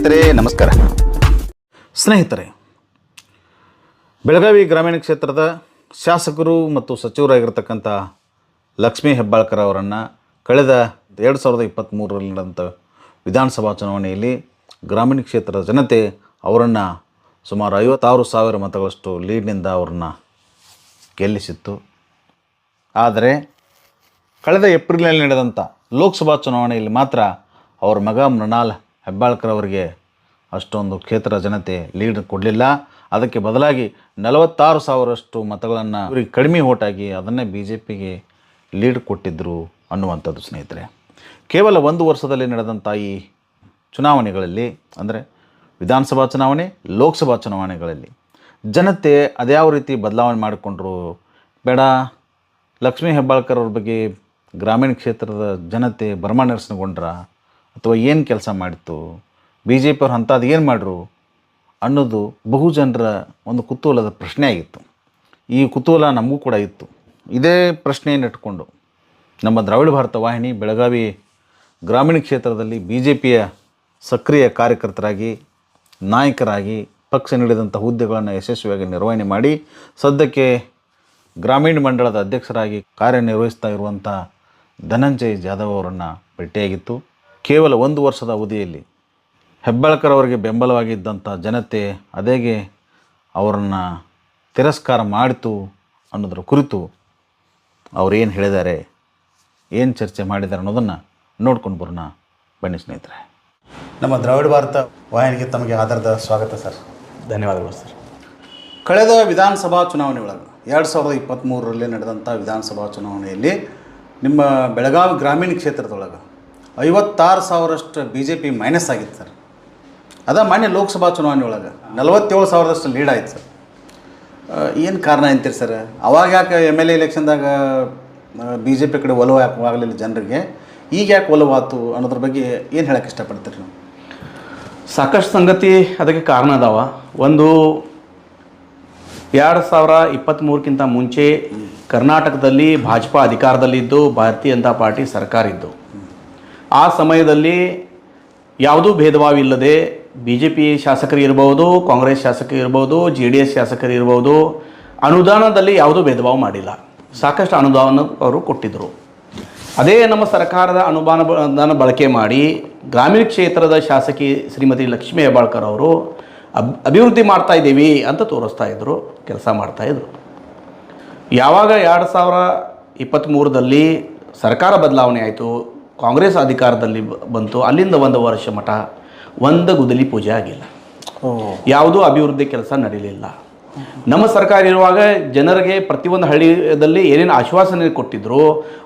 ಸ್ನೇಹಿತರೆ, ನಮಸ್ಕಾರ. ಸ್ನೇಹಿತರೆ, ಬೆಳಗಾವಿ ಗ್ರಾಮೀಣ ಕ್ಷೇತ್ರದ ಶಾಸಕರು ಮತ್ತು ಸಚಿವರಾಗಿರ್ತಕ್ಕಂಥ ಲಕ್ಷ್ಮೀ ಹೆಬ್ಬಾಳ್ಕರ್ ಅವರನ್ನು ಕಳೆದ ಎರಡು ಸಾವಿರದ ಇಪ್ಪತ್ತ್ಮೂರರಲ್ಲಿ ನಡೆದಂಥ ವಿಧಾನಸಭಾ ಚುನಾವಣೆಯಲ್ಲಿ ಗ್ರಾಮೀಣ ಕ್ಷೇತ್ರದ ಜನತೆ ಅವರನ್ನು ಸುಮಾರು ಐವತ್ತಾರು ಸಾವಿರ ಮತಗಳಷ್ಟು ಲೀಡ್ನಿಂದ ಅವರನ್ನು ಗೆಲ್ಲಿಸಿತ್ತು. ಆದರೆ ಕಳೆದ ಏಪ್ರಿಲ್ನಲ್ಲಿ ನಡೆದಂಥ ಲೋಕಸಭಾ ಚುನಾವಣೆಯಲ್ಲಿ ಮಾತ್ರ ಅವರ ಮಗ ಮೃಣಾಲ್ ಹೆಬ್ಬಾಳ್ಕರ್ ಅವರಿಗೆ ಅಷ್ಟೊಂದು ಕ್ಷೇತ್ರ ಜನತೆ ಲೀಡ್ ಕೊಡಲಿಲ್ಲ. ಅದಕ್ಕೆ ಬದಲಾಗಿ ನಲವತ್ತಾರು ಸಾವಿರಷ್ಟು ಮತಗಳನ್ನು ಇವರಿಗೆ ಕಡಿಮೆ ಓಟಾಗಿ ಅದನ್ನೇ ಬಿ ಜೆ ಪಿಗೆ ಲೀಡ್ ಕೊಟ್ಟಿದ್ದರು ಅನ್ನುವಂಥದ್ದು ಸ್ನೇಹಿತರೆ. ಕೇವಲ ಒಂದು ವರ್ಷದಲ್ಲಿ ನಡೆದಂಥ ಈ ಚುನಾವಣೆಗಳಲ್ಲಿ, ಅಂದರೆ ವಿಧಾನಸಭಾ ಚುನಾವಣೆ, ಲೋಕಸಭಾ ಚುನಾವಣೆಗಳಲ್ಲಿ ಜನತೆ ಅದ್ಯಾವ ರೀತಿ ಬದಲಾವಣೆ ಮಾಡಿಕೊಂಡ್ರು? ಬೇಡ, ಲಕ್ಷ್ಮೀ ಹೆಬ್ಬಾಳ್ಕರ್ ಅವ್ರ ಬಗ್ಗೆ ಗ್ರಾಮೀಣ ಕ್ಷೇತ್ರದ ಜನತೆ ಭ್ರಮನಿರಸನಗೊಂಡ್ರ ಅಥವಾ ಏನು ಕೆಲಸ ಮಾಡಿತ್ತು? ಬಿ ಜೆ ಪಿಯವ್ರು ಅಂಥದ್ದು ಏನು ಮಾಡ್ರು? ಅನ್ನೋದು ಬಹು ಜನರ ಒಂದು ಕುತೂಹಲದ ಪ್ರಶ್ನೆ ಆಗಿತ್ತು. ಈ ಕುತೂಹಲ ನಮಗೂ ಕೂಡ ಇತ್ತು. ಇದೇ ಪ್ರಶ್ನೆಯನ್ನು ಇಟ್ಕೊಂಡು ನಮ್ಮ ದ್ರಾವಿಡ ಭಾರತ ವಾಹಿನಿ, ಬೆಳಗಾವಿ ಗ್ರಾಮೀಣ ಕ್ಷೇತ್ರದಲ್ಲಿ ಬಿ ಜೆ ಪಿಯ ಸಕ್ರಿಯ ಕಾರ್ಯಕರ್ತರಾಗಿ, ನಾಯಕರಾಗಿ, ಪಕ್ಷ ನೀಡಿದಂಥ ಹುದ್ದೆಗಳನ್ನು ಯಶಸ್ವಿಯಾಗಿ ನಿರ್ವಹಣೆ ಮಾಡಿ, ಸದ್ಯಕ್ಕೆ ಗ್ರಾಮೀಣ ಮಂಡಳದ ಅಧ್ಯಕ್ಷರಾಗಿ ಕಾರ್ಯನಿರ್ವಹಿಸ್ತಾ ಇರುವಂಥ ಧನಂಜಯ್ ಜಾಧವ್ ಅವರನ್ನು ಭೇಟಿಯಾಗಿತ್ತು. ಕೇವಲ ಒಂದು ವರ್ಷದ ಅವಧಿಯಲ್ಲಿ ಹೆಬ್ಬಾಳ್ಕರ್ ಅವರಿಗೆ ಬೆಂಬಲವಾಗಿದ್ದಂಥ ಜನತೆ ಅದೇಗೆ ಅವರನ್ನು ತಿರಸ್ಕಾರ ಮಾಡಿತು ಅನ್ನೋದರ ಕುರಿತು ಅವ್ರು ಏನು ಹೇಳಿದ್ದಾರೆ, ಏನು ಚರ್ಚೆ ಮಾಡಿದ್ದಾರೆ ಅನ್ನೋದನ್ನು ನೋಡ್ಕೊಂಡು ಬರೋಣ. ಬನ್ನಿ ಸ್ನೇಹಿತರೆ. ನಮ್ಮ ದ್ರಾವಿಡ ಭಾರತ ವಾಹಿನಿಗೆ ತಮಗೆ ಆಧಾರದ ಸ್ವಾಗತ ಸರ್. ಧನ್ಯವಾದಗಳು ಸರ್. ಕಳೆದ ವಿಧಾನಸಭಾ ಚುನಾವಣೆ ಒಳಗೆ ಎರಡು ಸಾವಿರದ ಇಪ್ಪತ್ತ್ಮೂರರಲ್ಲಿ ನಡೆದಂಥ ವಿಧಾನಸಭಾ ಚುನಾವಣೆಯಲ್ಲಿ ನಿಮ್ಮ ಬೆಳಗಾವಿ ಗ್ರಾಮೀಣ ಕ್ಷೇತ್ರದೊಳಗೆ ಐವತ್ತಾರು ಸಾವಿರಷ್ಟು ಬಿ ಜೆ ಪಿ ಮೈನಸ್ ಆಗಿತ್ತು ಸರ್. ಅದ ಮಾನ್ಯ ಲೋಕಸಭಾ ಚುನಾವಣೆ ಒಳಗೆ. ನಲವತ್ತೇಳು ಸಾವಿರದಷ್ಟು ಲೀಡ್ ಆಯ್ತು ಸರ್. ಏನು ಕಾರಣ ಅಂತೀರಿ ಸರ್? ಅವಾಗ ಯಾಕೆ ಎಂ ಎಲ್ ಎ ಎಲೆಕ್ಷನ್ದಾಗ ಬಿ ಜೆ ಪಿ ಕಡೆ ಒಲವು ಯಾಕೆ ಆಗಲಿಲ್ಲ ಜನರಿಗೆ? ಈಗ ಯಾಕೆ ಒಲವಾತು ಅನ್ನೋದ್ರ ಬಗ್ಗೆ ಏನು ಹೇಳಕ್ಕೆ ಇಷ್ಟಪಡ್ತೀರಿ ನೀವು? ಸಾಕಷ್ಟು ಸಂಗತಿ ಅದಕ್ಕೆ ಕಾರಣ ಅದಾವ. ಒಂದು ಎರಡು ಸಾವಿರ ಇಪ್ಪತ್ತ್ಮೂರಕ್ಕಿಂತ ಮುಂಚೆ ಕರ್ನಾಟಕದಲ್ಲಿ ಭಾಜಪಾ ಅಧಿಕಾರದಲ್ಲಿದ್ದು ಭಾರತೀಯ ಜನತಾ ಪಾರ್ಟಿ ಸರ್ಕಾರ ಇದ್ದು. ಆ ಸಮಯದಲ್ಲಿ ಯಾವುದೂ ಭೇದ ಭಾವ ಇಲ್ಲದೆ ಬಿ ಜೆ ಪಿ ಶಾಸಕರು ಇರ್ಬೋದು, ಕಾಂಗ್ರೆಸ್ ಶಾಸಕರು ಇರ್ಬೋದು, ಜೆ ಡಿ ಎಸ್ ಶಾಸಕರು ಇರ್ಬೋದು, ಅನುದಾನದಲ್ಲಿ ಯಾವುದೂ ಭೇದ ಭಾವ ಮಾಡಿಲ್ಲ. ಸಾಕಷ್ಟು ಅನುದಾನ ಅವರು ಕೊಟ್ಟಿದ್ದರು. ಅದೇ ನಮ್ಮ ಸರ್ಕಾರದ ಅನುದಾನ ಅನುದಾನ ಬಳಕೆ ಮಾಡಿ ಗ್ರಾಮೀಣ ಕ್ಷೇತ್ರದ ಶಾಸಕಿ ಶ್ರೀಮತಿ ಲಕ್ಷ್ಮೀ ಹೆಬ್ಬಾಳ್ಕರ್ ಅವರು ಅಬ್, ಅಭಿವೃದ್ಧಿ ಮಾಡ್ತಾ ಇದ್ದೀವಿ ಅಂತ ತೋರಿಸ್ತಾ ಇದ್ದರು ಕೆಲಸ ಮಾಡ್ತಾಯಿದ್ರು ಯಾವಾಗ ಎರಡು ಸಾವಿರ ಇಪ್ಪತ್ತ್ಮೂರರಲ್ಲಿ ಸರ್ಕಾರ ಬದಲಾವಣೆ ಆಯಿತು ಕಾಂಗ್ರೆಸ್ ಅಧಿಕಾರದಲ್ಲಿ ಬಂತು ಅಲ್ಲಿಂದ ಒಂದು ವರ್ಷ ಮಠ ಒಂದು ಗುದಲಿ ಪೂಜೆ ಆಗಿಲ್ಲ. ಯಾವುದೂ ಅಭಿವೃದ್ಧಿ ಕೆಲಸ ನಡೀಲಿಲ್ಲ. ನಮ್ಮ ಸರ್ಕಾರ ಇರುವಾಗ ಜನರಿಗೆ ಪ್ರತಿಯೊಂದು ಹಳ್ಳಿಯಲ್ಲಿ ಏನೇನು ಆಶ್ವಾಸನೆ ಕೊಟ್ಟಿದ್ರು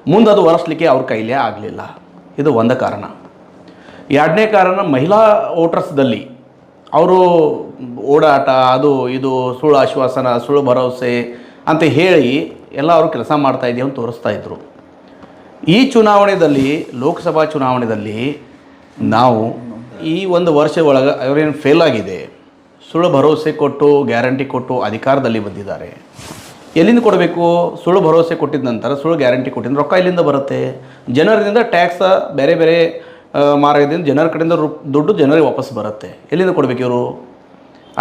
ಮುಂದೆ ಅದು ಒರೆಸ್ಲಿಕ್ಕೆ ಅವ್ರ ಕೈಲೇ ಆಗಲಿಲ್ಲ. ಇದು ಒಂದು ಕಾರಣ. ಎರಡನೇ ಕಾರಣ ಮಹಿಳಾ ವೋಟರ್ಸ್ದಲ್ಲಿ ಅವರು ಓಡಾಟ ಅದು ಇದು ಸುಳ್ಳು ಆಶ್ವಾಸನ ಸುಳ್ಳು ಭರವಸೆ ಅಂತ ಹೇಳಿ ಎಲ್ಲ ಅವರು ಕೆಲಸ ಮಾಡ್ತಾ ಅಂತ ತೋರಿಸ್ತಾ ಇದ್ರು. ಈ ಚುನಾವಣೆಯಲ್ಲಿ ಲೋಕಸಭಾ ಚುನಾವಣೆಯಲ್ಲಿ ನಾವು ಈ ಒಂದು ವರ್ಷ ಒಳಗೆ ಅವರೇನು ಫೇಲ್ ಆಗಿದೆ, ಸುಳ್ಳು ಭರವಸೆ ಕೊಟ್ಟು ಗ್ಯಾರಂಟಿ ಕೊಟ್ಟು ಅಧಿಕಾರದಲ್ಲಿ ಬಂದಿದ್ದಾರೆ. ಎಲ್ಲಿಂದ ಕೊಡಬೇಕು? ಸುಳ್ಳು ಭರವಸೆ ಕೊಟ್ಟಿದ ನಂತರ ಸುಳ್ಳು ಗ್ಯಾರಂಟಿ ಕೊಟ್ಟಿದ್ದು ರೊಕ್ಕ ಎಲ್ಲಿಂದ ಬರುತ್ತೆ? ಜನರಿಂದ ಟ್ಯಾಕ್ಸ ಬೇರೆ ಬೇರೆ ಮಾರ್ಗದಿಂದ ಜನರ ಕಡೆಯಿಂದ ದುಡ್ಡು ಜನರಿಗೆ ವಾಪಸ್ ಬರುತ್ತೆ. ಎಲ್ಲಿಂದ ಕೊಡಬೇಕು ಇವರು?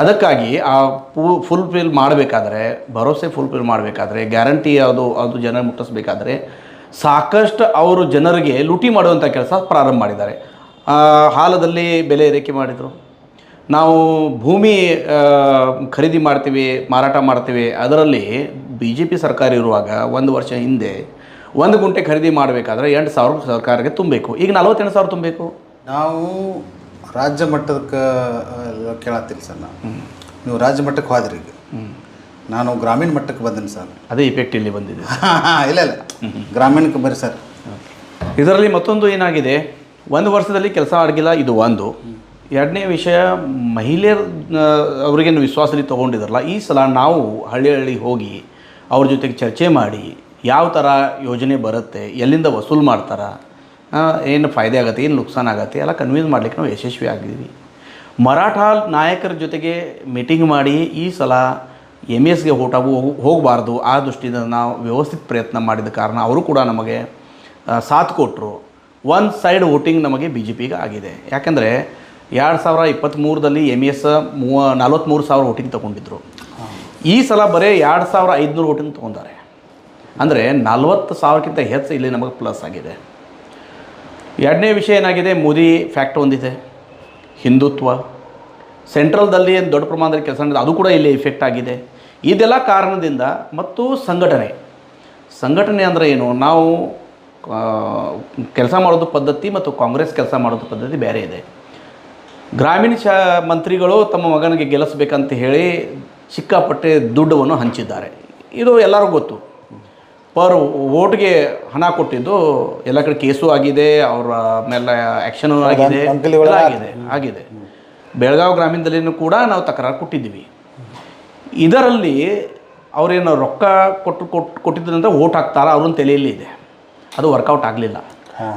ಅದಕ್ಕಾಗಿ ಆ ಪೂ ಫುಲ್ಫಿಲ್ ಮಾಡಬೇಕಾದ್ರೆ, ಭರವಸೆ ಫುಲ್ಫಿಲ್ ಮಾಡಬೇಕಾದ್ರೆ ಗ್ಯಾರಂಟಿ ಯಾವುದು, ಅದು ಜನ ಮುಟ್ಟಿಸ್ಬೇಕಾದ್ರೆ ಸಾಕಷ್ಟು ಅವರು ಜನರಿಗೆ ಲೂಟಿ ಮಾಡುವಂಥ ಕೆಲಸ ಪ್ರಾರಂಭ ಮಾಡಿದ್ದಾರೆ. ಹಾಲದಲ್ಲಿ ಬೆಲೆ ಏರಿಕೆ ಮಾಡಿದರು. ನಾವು ಭೂಮಿ ಖರೀದಿ ಮಾಡ್ತೀವಿ ಮಾರಾಟ ಮಾಡ್ತೀವಿ. ಅದರಲ್ಲಿ ಬಿ ಜೆ ಪಿ ಸರ್ಕಾರ ಇರುವಾಗ ಒಂದು ವರ್ಷ ಹಿಂದೆ ಒಂದು ಗುಂಟೆ ಖರೀದಿ ಮಾಡಬೇಕಾದ್ರೆ ಎಂಟು ಸಾವಿರ ಸರ್ಕಾರಕ್ಕೆ ತುಂಬಬೇಕು. ಈಗ ನಲವತ್ತೆಂಟು ಸಾವಿರ ತುಂಬಬೇಕು. ನಾವು ರಾಜ್ಯ ಮಟ್ಟಕ್ಕೆ ಕೇಳತ್ತೀರಿ ಸರ್ ನಾವು. ನೀವು ರಾಜ್ಯ ಮಟ್ಟಕ್ಕೆ ಹೋದ್ರಿ ಈಗ. ನಾನು ಗ್ರಾಮೀಣ ಮಟ್ಟಕ್ಕೆ ಬಂದೇನೆ ಸರ್. ಅದೇ ಇಫೆಕ್ಟ್ ಇಲ್ಲಿ ಬಂದಿದೆ. ಇಲ್ಲ ಇಲ್ಲ. ಗ್ರಾಮೀಣಕ್ಕೆ ಬರ್ರಿ ಸರ್. ಇದರಲ್ಲಿ ಮತ್ತೊಂದು ಏನಾಗಿದೆ? ಒಂದು ವರ್ಷದಲ್ಲಿ ಕೆಲಸ ಆಗಿಲ್ಲ ಇದು ಒಂದು. ಎರಡನೇ ವಿಷಯ ಮಹಿಳೆಯರ ಅವ್ರಿಗೇನು ವಿಶ್ವಾಸದಲ್ಲಿ ತೊಗೊಂಡಿದ್ದಾರಲ್ಲ ಈ ಸಲ ನಾವು ಹಳ್ಳಿ ಹಳ್ಳಿ ಹೋಗಿ ಅವ್ರ ಜೊತೆಗೆ ಚರ್ಚೆ ಮಾಡಿ ಯಾವ ಥರ ಯೋಜನೆ ಬರುತ್ತೆ ಎಲ್ಲಿಂದ ವಸೂಲು ಮಾಡ್ತಾರೆ ಏನು ಫಾಯ್ದೆ ಆಗುತ್ತೆ ಏನು ನುಕ್ಸಾನ ಆಗುತ್ತೆ ಎಲ್ಲ ಕನ್ವಿನ್ಸ್ ಮಾಡಲಿಕ್ಕೆ ನಾವು ಯಶಸ್ವಿ ಆಗಿದ್ದೀವಿ. ಮರಾಠ ನಾಯಕರ ಜೊತೆಗೆ ಮೀಟಿಂಗ್ ಮಾಡಿ ಈ ಸಲ ಎಂ ಎಸ್ಗೆ ಓಟ ಹೋಗಬಾರ್ದು. ಆ ದೃಷ್ಟಿಯಿಂದ ನಾವು ವ್ಯವಸ್ಥಿತ ಪ್ರಯತ್ನ ಮಾಡಿದ ಕಾರಣ ಅವರು ಕೂಡ ನಮಗೆ ಸಾಥ್ ಕೊಟ್ಟರು ಒನ್ ಸೈಡ್ ವೋಟಿಂಗ್ ನಮಗೆ ಬಿ ಜೆ ಪಿಗೆ ಆಗಿದೆ. ಯಾಕೆಂದರೆ ಎರಡು ಸಾವಿರ ಇಪ್ಪತ್ತ್ಮೂರರಲ್ಲಿ ಎಂ ಎಸ್ ಮೂವ ನಲ್ವತ್ತ್ಮೂರು ಸಾವಿರ ವೋಟಿಂಗ್ ತೊಗೊಂಡಿದ್ರು. ಈ ಸಲ ಬರೀ ಎರಡು ಸಾವಿರ ಐದುನೂರು ವೋಟಿಂಗ್ ತೊಗೊಂಡಾರೆ. ಅಂದರೆ ನಲ್ವತ್ತು ಸಾವಿರಕ್ಕಿಂತ ಹೆಚ್ಚು ಇಲ್ಲಿ ನಮಗೆ ಪ್ಲಸ್ ಆಗಿದೆ. ಎರಡನೇ ವಿಷಯ ಏನಾಗಿದೆ? ಮೋದಿ ಫ್ಯಾಕ್ಟ್ ಹೊಂದಿದೆ. ಹಿಂದುತ್ವ. ಸೆಂಟ್ರಲ್ದಲ್ಲಿ ಏನು ದೊಡ್ಡ ಪ್ರಮಾಣದಲ್ಲಿ ಕೆಲಸ ಅದು ಕೂಡ ಇಲ್ಲಿ ಇಫೆಕ್ಟ್ ಆಗಿದೆ. ಇದೆಲ್ಲ ಕಾರಣದಿಂದ ಮತ್ತು ಸಂಘಟನೆ. ಸಂಘಟನೆ ಅಂದರೆ ಏನು? ನಾವು ಕೆಲಸ ಮಾಡೋದು ಪದ್ಧತಿ ಮತ್ತು ಕಾಂಗ್ರೆಸ್ ಕೆಲಸ ಮಾಡೋದು ಪದ್ಧತಿ ಬೇರೆ ಇದೆ. ಗ್ರಾಮೀಣ ಶಾ ಮಂತ್ರಿಗಳು ತಮ್ಮ ಮಗನಿಗೆ ಗೆಲ್ಲಿಸ್ಬೇಕಂತ ಹೇಳಿ ಸಿಕ್ಕಾಪಟ್ಟೆ ದುಡ್ಡವನ್ನು ಹಂಚಿದ್ದಾರೆ. ಇದು ಎಲ್ಲರಿಗೂ ಗೊತ್ತು. ಪರ್ ಓಟ್ಗೆ ಹಣ ಕೊಟ್ಟಿದ್ದು ಎಲ್ಲ ಕಡೆ ಕೇಸು ಆಗಿದೆ ಅವರ ಮೇಲೆ ಆ್ಯಕ್ಷನು ಆಗಿದೆ. ಆಗಿದೆ ಆಗಿದೆ. ಬೆಳಗಾವಿ ಗ್ರಾಮೀಣದಲ್ಲಿನೂ ಕೂಡ ನಾವು ತಕರಾರು ಕೊಟ್ಟಿದ್ದೀವಿ. ಇದರಲ್ಲಿ ಅವರೇನು ರೊಕ್ಕ ಕೊಟ್ಟು ಕೊಟ್ಟು ಕೊಟ್ಟಿದ್ದರಿಂದ ಓಟ್ ಹಾಕ್ತಾರ ಅವ್ರನ್ನ ತಲೆಯಲ್ಲಿ ಇದೆ. ಅದು ವರ್ಕೌಟ್ ಆಗಲಿಲ್ಲ.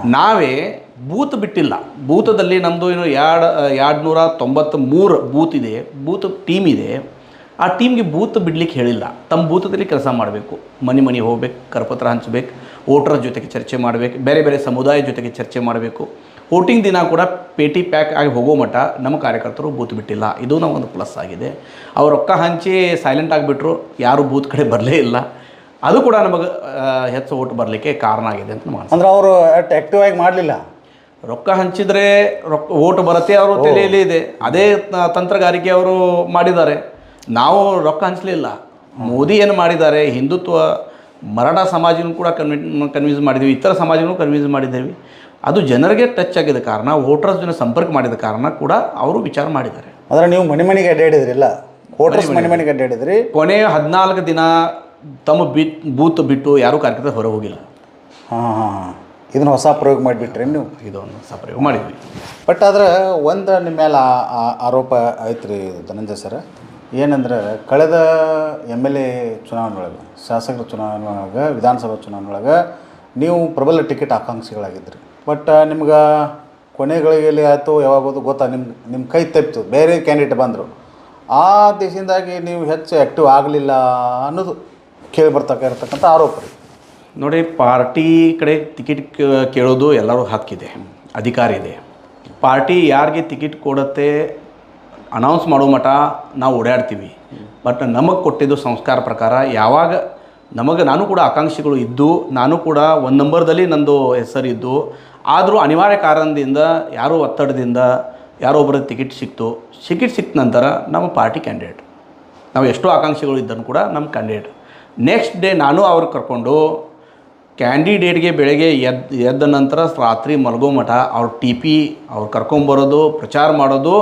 ನಾವೇ ಬೂತ್ ಬಿಟ್ಟಿಲ್ಲ. ಬೂತದಲ್ಲಿ ನಮ್ಮದು ಏನು ಎರಡು ಎರಡು ನೂರ ತೊಂಬತ್ತ್ಮೂರು ಬೂತ್ ಇದೆ ಬೂತ್ ಟೀಮ್ ಇದೆ. ಆ ಟೀಮ್ಗೆ ಬೂತ್ ಬಿಡ್ಲಿಕ್ಕೆ ಹೇಳಿಲ್ಲ. ತಮ್ಮ ಬೂತದಲ್ಲಿ ಕೆಲಸ ಮಾಡಬೇಕು. ಮನೆ ಮನೆ ಹೋಗ್ಬೇಕು ಕರಪತ್ರ ಹಂಚಬೇಕು ವೋಟರ್ ಜೊತೆಗೆ ಚರ್ಚೆ ಮಾಡಬೇಕು ಬೇರೆ ಬೇರೆ ಸಮುದಾಯ ಜೊತೆಗೆ ಚರ್ಚೆ ಮಾಡಬೇಕು. ವೋಟಿಂಗ್ ದಿನ ಕೂಡ ಪೇಟಿ ಪ್ಯಾಕ್ ಆಗಿ ಹೋಗೋ ಮಟ್ಟ ನಮ್ಮ ಕಾರ್ಯಕರ್ತರು ಬೂತ್ ಬಿಟ್ಟಿಲ್ಲ. ಇದು ನಮ್ಮೊಂದು ಒಂದು ಪ್ಲಸ್ ಆಗಿದೆ. ಅವ್ರು ರೊಕ್ಕ ಹಂಚಿ ಸೈಲೆಂಟ್ ಆಗಿಬಿಟ್ರು ಯಾರು ಬೂತ್ ಕಡೆ ಬರಲೇ ಇಲ್ಲ. ಅದು ಕೂಡ ನಮಗೆ ಹೆಚ್ಚು ಓಟ್ ಬರಲಿಕ್ಕೆ ಕಾರಣ ಆಗಿದೆ ಅಂತ ನಮ್ಮ ಅಂದ್ರೆ ಅವರು ಆ್ಯಕ್ಟಿವ್ ಆಗಿ ಮಾಡಲಿಲ್ಲ? ರೊಕ್ಕ ಹಂಚಿದ್ರೆ ರೊಕ್ಕ ಓಟ್ ಬರುತ್ತೆ ಅವರು ತಲೆಯಲ್ಲಿ ಇದೆ. ಅದೇ ತಂತ್ರಗಾರಿಕೆ ಅವರು ಮಾಡಿದ್ದಾರೆ. ನಾವು ರೊಕ್ಕ ಹಂಚಲಿಲ್ಲ. ಮೋದಿ ಏನು ಮಾಡಿದ್ದಾರೆ? ಹಿಂದುತ್ವ ಮರಾಠ ಸಮಾಜನೂ ಕೂಡ ಕನ್ವಿ ಕನ್ವಿನ್ಸ್ ಮಾಡಿದ್ದೀವಿ ಇತರ ಸಮಾಜನೂ ಕನ್ವಿನ್ಸ್ ಮಾಡಿದ್ದೀವಿ. ಅದು ಜನರಿಗೆ ಟಚ್ ಆಗಿದ ಕಾರಣ ವೋಟರ್ಸ್ ಜೊತೆ ಸಂಪರ್ಕ ಮಾಡಿದ ಕಾರಣ ಕೂಡ ಅವರು ವಿಚಾರ ಮಾಡಿದ್ದಾರೆ. ಅಂದ್ರೆ ನೀವು ಮನೆ ಮನೆಗೆ ಅಡ್ಡಾಡಿದ್ರಿಲ್ಲ ವೋಟರ್ಸ್ ಮನೆ ಮನೆಗೆ ಅಡ್ಡಾಡಿದ್ರಿ ಕೊನೆಯ ಹದಿನಾಲ್ಕು ದಿನ ತಮ್ಮ ಬಿಟ್ ಬೂತ್ ಬಿಟ್ಟು ಯಾರೂ ಕಾರ್ಯಕರ್ತ ಹೊರ ಹೋಗಿಲ್ಲ. ಹಾಂ ಹಾಂ ಇದನ್ನು ಇದನ್ನ ಹೊಸ ಪ್ರಯೋಗ ಮಾಡಿಬಿಟ್ರಿ ನೀವು? ಇದೊಂದು ಹೊಸ ಪ್ರಯೋಗ ಮಾಡಿದ್ವಿ. ಬಟ್ ಆದ್ರೆ ಒಂದು ನಿಮ್ಮ ಮೇಲೆ ಆರೋಪ ಐತ್ರಿ ಧನಂಜಯ ಸರ್. ಏನಂದ್ರೆ ಕಳೆದ ಎಂ ಎಲ್ ಎ ಚುನಾವಣೆ ಒಳಗೆ ಶಾಸಕರ ಚುನಾವಣೆ ಒಳಗೆ ವಿಧಾನಸಭಾ ಚುನಾವಣೆ ಒಳಗೆ ನೀವು ಪ್ರಬಲ ಟಿಕೆಟ್ ಆಕಾಂಕ್ಷಿಗಳಾಗಿದ್ರಿ. ಬಟ್ ನಿಮ್ಗೆ ಕೊನೆಗಳಿಗೆಲ್ಲಿ ಆಯಿತು ಯಾವಾಗೋದು ಗೊತ್ತಾ ನಿಮ್ಮ ನಿಮ್ಮ ಕೈ ತಪ್ಪಿತು ಬೇರೆ ಕ್ಯಾಂಡಿಡೇಟ್ ಬಂದರು. ಆ ದೇಶದಿಂದಾಗಿ ನೀವು ಹೆಚ್ಚು ಆ್ಯಕ್ಟಿವ್ ಆಗಲಿಲ್ಲ ಅನ್ನೋದು ಕೇಳಿ ಬರ್ತಕ್ಕ ಇರತಕ್ಕಂಥ ಆರೋಪ ನೋಡಿ, ಪಾರ್ಟಿ ಕಡೆ ಟಿಕೆಟ್ ಕೇಳೋದು ಎಲ್ಲರೂ ಹಕ್ಕಿದೆ, ಅಧಿಕಾರ ಇದೆ. ಪಾರ್ಟಿ ಯಾರಿಗೆ ಟಿಕೆಟ್ ಕೊಡುತ್ತೆ ಅನೌನ್ಸ್ ಮಾಡೋ ಮಠ ನಾವು ಓಡಾಡ್ತೀವಿ. ಬಟ್ ನಮಗೆ ಕೊಟ್ಟಿದ್ದು ಸಂಸ್ಕಾರ ಪ್ರಕಾರ ಯಾವಾಗ ನಮಗೆ ನಾನು ಕೂಡ ಆಕಾಂಕ್ಷಿಗಳು ಇದ್ದು, ನಾನು ಕೂಡ ಒಂದು ನಂಬರ್ದಲ್ಲಿ ನಂದು ಹೆಸರಿದ್ದು ಆದರೂ ಅನಿವಾರ್ಯ ಕಾರಣದಿಂದ ಯಾರೋ ಒತ್ತಡದಿಂದ ಯಾರೋ ಒಬ್ಬರ ಟಿಕೆಟ್ ಸಿಕ್ತು. ಟಿಕೆಟ್ ಸಿಕ್ಕ ನಂತರ ನಮ್ಮ ಪಾರ್ಟಿ ಕ್ಯಾಂಡಿಡೇಟ್ ನಾವು ಎಷ್ಟೋ ಆಕಾಂಕ್ಷಿಗಳು ಇದ್ದನ್ನು ಕೂಡ ನಮ್ಮ ಕ್ಯಾಂಡಿಡೇಟ್ ನೆಕ್ಸ್ಟ್ ಡೇ ನಾನು ಅವ್ರಿಗೆ ಕರ್ಕೊಂಡು ಕ್ಯಾಂಡಿಡೇಟ್ಗೆ ಬೆಳಗ್ಗೆ ಎದ್ದು ಎದ್ದ ನಂತರ ರಾತ್ರಿ ಮಲಗೋ ಮಠ, ಅವ್ರ ಟಿ ಪಿ ಅವ್ರು ಕರ್ಕೊಂಬರೋದು ಪ್ರಚಾರ ಮಾಡೋದು,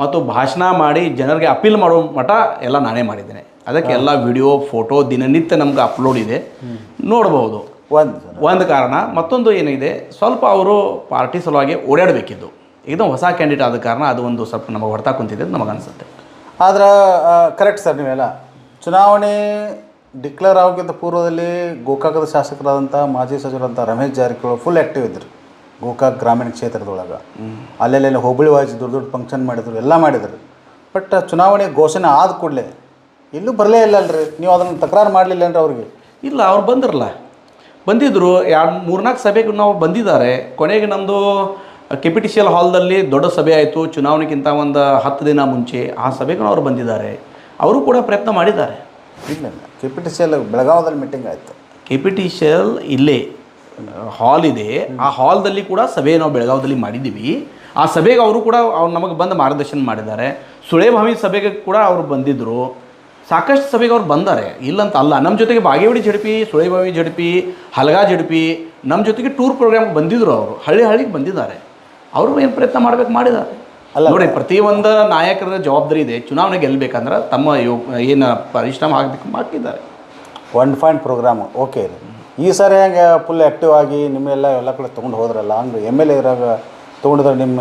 ಮತ್ತು ಭಾಷಣ ಮಾಡಿ ಜನರಿಗೆ ಅಪೀಲ್ ಮಾಡೋ ಮಠ ಎಲ್ಲ ನಾನೇ ಮಾಡಿದ್ದೇನೆ. ಅದಕ್ಕೆ ಎಲ್ಲ ವಿಡಿಯೋ ಫೋಟೋ ದಿನನಿತ್ಯ ನಮ್ಗೆ ಅಪ್ಲೋಡ್ ಇದೆ. ನೋಡಬಹುದು ಒಂದು ಒಂದು ಕಾರಣ ಮತ್ತೊಂದು ಏನಿದೆ ಸ್ವಲ್ಪ ಅವರು ಪಾರ್ಟಿ ಸಲುವಾಗಿ ಓಡಾಡಬೇಕಿದ್ದು ಇದು ಹೊಸ ಕ್ಯಾಂಡಿಡೇಟ್ ಆದ ಕಾರಣ ಅದು ಒಂದು ಸ್ವಲ್ಪ ನಮಗೆ ಹೊಡ್ತಾ ಕುಂತಿದೆ ಅಂತ ನಮಗೆ ಅನಿಸುತ್ತೆ. ಆದ್ರೆ ಕರೆಕ್ಟ್ ಸರ್ ನೀವೆಲ್ಲ. ಚುನಾವಣೆ ಡಿಕ್ಲೇರ್ ಆಗೋಕ್ಕಿಂತ ಪೂರ್ವದಲ್ಲಿ ಗೋಕಾಕದ ಶಾಸಕರಾದಂಥ ಮಾಜಿ ಸಚಿವರಂಥ ರಮೇಶ್ ಜಾರಕಿಹೊಳಿ ಫುಲ್ ಆ್ಯಕ್ಟಿವ್ ಇದ್ದರು. ಗೋಕಾಕ್ ಗ್ರಾಮೀಣ ಕ್ಷೇತ್ರದೊಳಗೆ. ಅಲ್ಲೆಲ್ಲ ಹೋಬಳಿ ವಾಯ್ಸ್ ದೊಡ್ಡ ದೊಡ್ಡ ಫಂಕ್ಷನ್ ಮಾಡಿದ್ರು ಎಲ್ಲ ಮಾಡಿದ್ರು. ಬಟ್ ಚುನಾವಣೆ ಘೋಷಣೆ ಆದ ಕೂಡಲೇ ಎಲ್ಲೂ ಬರಲೇ ಇಲ್ಲ ಅಲ್ರಿ ನೀವು ಅದನ್ನು ತಕರಾರು ಮಾಡಲಿಲ್ಲ ಅಂದ್ರೆ ಅವ್ರಿಗೆ? ಇಲ್ಲ ಅವ್ರು ಬಂದಿರಲ್ಲ ಬಂದಿದ್ದರು ಎರಡು ಮೂರ್ನಾಲ್ಕು ಸಭೆಗೆ ನಾವು ಬಂದಿದ್ದಾರೆ. ಕೊನೆಗೆ ನಮ್ಮದು K P T C L ಹಾಲ್ದಲ್ಲಿ ದೊಡ್ಡ ಸಭೆ ಆಯಿತು. ಚುನಾವಣೆಗಿಂತ ಒಂದು ಹತ್ತು ದಿನ ಮುಂಚೆ ಆ ಸಭೆಗೂ ಅವರು ಬಂದಿದ್ದಾರೆ. ಅವರು ಕೂಡ ಪ್ರಯತ್ನ ಮಾಡಿದ್ದಾರೆ. ಇಲ್ಲ ಇಲ್ಲ. K P T C L ಬೆಳಗಾವದಲ್ಲಿ meeting ಆಯಿತು. K P T C L ಇಲ್ಲೇ ಹಾಲ್ ಇದೆ. ಆ ಹಾಲ್ದಲ್ಲಿ ಕೂಡ ಸಭೆ ನಾವು ಬೆಳಗಾವದಲ್ಲಿ ಮಾಡಿದ್ದೀವಿ. ಆ ಸಭೆಗೆ ಅವರು ಕೂಡ ಅವ್ರು ನಮಗೆ ಬಂದು ಮಾರ್ಗದರ್ಶನ ಮಾಡಿದ್ದಾರೆ. ಸುಳೇಭಾವಿ ಸಭೆಗೆ ಕೂಡ ಅವರು ಬಂದಿದ್ದರು ಸಾಕಷ್ಟು ಸಭೆಗೆ ಅವ್ರು ಬಂದಾರೆ. ಇಲ್ಲಂತ ಅಲ್ಲ. ನಮ್ಮ ಜೊತೆಗೆ ಬಾಗೇವಾಡಿ ಜಡಪಿ ಸುಳೆಬಾವಿ ಜಡಪಿ ಹಲಗಾ ಜಡಪಿ ನಮ್ಮ ಜೊತೆಗೆ ಟೂರ್ ಪ್ರೋಗ್ರಾಮ್ಗೆ ಬಂದಿದ್ದರು ಅವರು. ಹಳ್ಳಿ ಹಳ್ಳಿಗೆ ಬಂದಿದ್ದಾರೆ. ಅವರು ಏನು ಪ್ರಯತ್ನ ಮಾಡ್ಬೇಕು ಮಾಡಿದ್ದಾರೆ. ನೋಡಿ ಪ್ರತಿಯೊಂದು ನಾಯಕರ ಜವಾಬ್ದಾರಿ ಇದೆ. ಚುನಾವಣೆ ಗೆಲ್ಲಬೇಕಂದ್ರೆ ತಮ್ಮ ಯೋ ಏನು ಪರಿಶ್ರಮ ಆಗಬೇಕು ಮಾಡ್ತಿದ್ದಾರೆ. ಒನ್ ಪಾಯಿಂಟ್ ಪ್ರೋಗ್ರಾಮು ಓಕೆ ಈ ಸಾರಿ ಹೆಂಗೆ ಫುಲ್ ಆ್ಯಕ್ಟಿವ್ ಆಗಿ ನಿಮ್ಮೆಲ್ಲ ಎಲ್ಲ ಕಡೆ ತೊಗೊಂಡು ಹೋದ್ರಲ್ಲ ಹಂಗೆ ಎಂ ಎಲ್ ಎ ಇರಾಗ ತೊಗೊಂಡಿದ್ರೆ ನಿಮ್ಮ